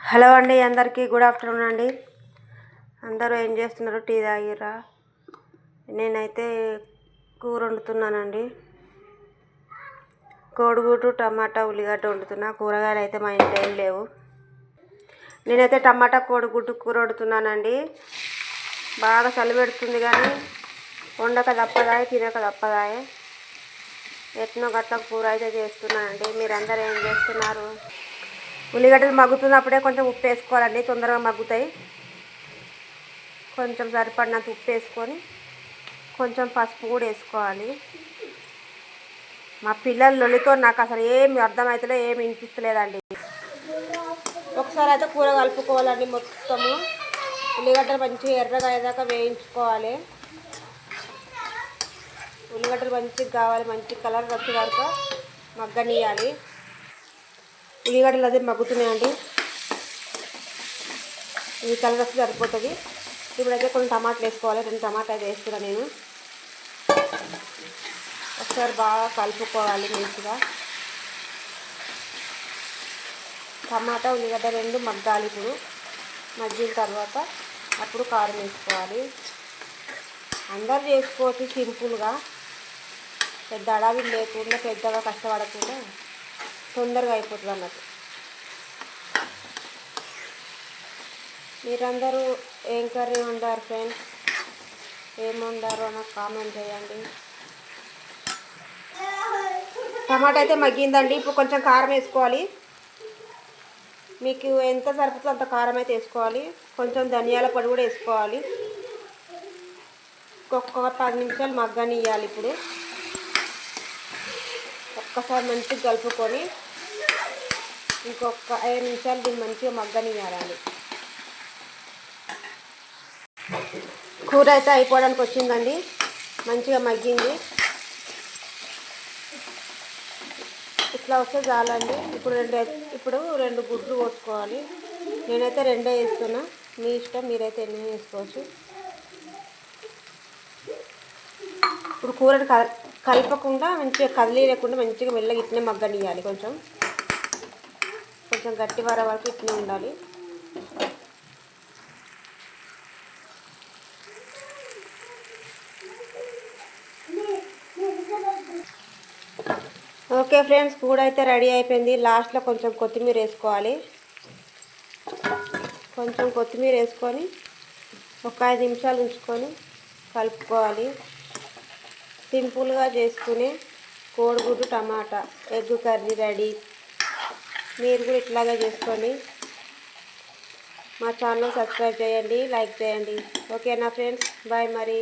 Hello అండి అందరికీ good afternoon అండి. అందరూ ఏం చేస్తున్నారు? టీ తాగిరా నేనైతే కూర వండుతున్నానండి. కోడిగుడ్డు టమాటా ఉల్లిగడ్డ వండుతున్నా. కూరగాయలు అయితే మా ఇంట్లో ఏం లేవు. నేనైతే టమాటా కోడిగుడ్డు కూర వండుతున్నానండి. బాగా చలి పెడుతుంది కానీ వండక తప్పదాయే తినక తప్పదాయే. ఎట్నో గట్ల కూర అయితే చేస్తున్నానండి. మీరందరూ ఏం చేస్తున్నారు? ఉల్లిగడ్డలు మగ్గుతున్నప్పుడే కొంచెం ఉప్పు వేసుకోవాలండి తొందరగా మగ్గుతాయి. కొంచెం సరిపడినంత ఉప్పు వేసుకొని కొంచెం పసుపు కూడా వేసుకోవాలి. మా పిల్లల లొలితో నాకు అసలు ఏమి అర్థమవుతలే ఏమి వినిపిస్తలేదండి. ఒకసారి అయితే కూర కలుపుకోవాలండి మొత్తము. ఉల్లిగడ్డలు మంచిగా ఎర్రగా అయ్యేదాకా వేయించుకోవాలి. ఉల్లిగడ్డలు మంచిగా కావాలి మంచి కలర్ వచ్చేదాకా మగ్గనియాలి. ఉల్లిగడ్డలు అదే మగ్గుతున్నాయండి. ఈ కలర్ వస్తే సరిపోతుంది. ఇప్పుడైతే కొన్ని టమాటాలు వేసుకోవాలి. రెండు టమాటా అయితే వేస్తున్నా నేను. ఒకసారి బాగా కలుపుకోవాలి మంచిగా. టమాటా ఉల్లిగడ్డ రెండు మగ్గాలి ఇప్పుడు. మగ్గిన తర్వాత అప్పుడు కారం వేసుకోవాలి. అందరు చేసుకోవచ్చు సింపుల్గా. పెద్ద అడవి లేకుండా పెద్దగా కష్టపడకుండా. తొందరగా అయిపోతుంది అన్నట్టు. మీరందరూ ఏం కర్రీ వండారు ఫ్రెండ్స్? ఏం వండారో నాకు కామెంట్ చేయండి. టమాటా అయితే మగ్గిందండి. ఇప్పుడు కొంచెం కారం వేసుకోవాలి. మీకు ఎంత సరిపోతుందో అంత కారం అయితే వేసుకోవాలి. కొంచెం ధనియాల పొడి కూడా వేసుకోవాలి. ఒక్కొక్క పది నిమిషాలు మగ్గనియాలి ఇప్పుడు. ఒక్కసారి మంచిగా కలుపుకొని ఇంకొక ఐదు నిమిషాలు దీన్ని మంచిగా మగ్గనియాలి కూర అయితే అయిపోవడానికి వచ్చిందండి. మంచిగా మగ్గింది. ఇట్లా వస్తే చాలండి. ఇప్పుడు రెండు ఇప్పుడు రెండు గుడ్లు కొట్టుకోవాలి నేనైతే రెండే వేస్తున్నా. మీ ఇష్టం మీరైతే ఎన్ని వేసుకోవచ్చు. ఇప్పుడు కూరని కలపకుండా మంచిగా కదిలి మంచిగా మెల్లగా ఇట్నే మగ్గనియాలి కొంచెం. కొంచెం గట్టి వర వరకు ఇట్లా ఉండాలి. ఓకే ఫ్రెండ్స్ కూడ అయితే రెడీ అయిపోయింది. లాస్ట్లో కొంచెం కొత్తిమీర వేసుకోవాలి. కొంచెం కొత్తిమీర వేసుకొని ఒక ఐదు నిమిషాలు ఉంచుకొని కలుపుకోవాలి. సింపుల్గా చేసుకునే కోడిగుడ్డు టమాటా ఎగ్ కర్రీ రెడీ. మీరు కూడా ఇట్లాగే చేసుకోండి. మా ఛానల్ సబ్స్క్రైబ్ చేయండి లైక్ చేయండి. ఓకేనా ఫ్రెండ్స్? బాయ్ మరి.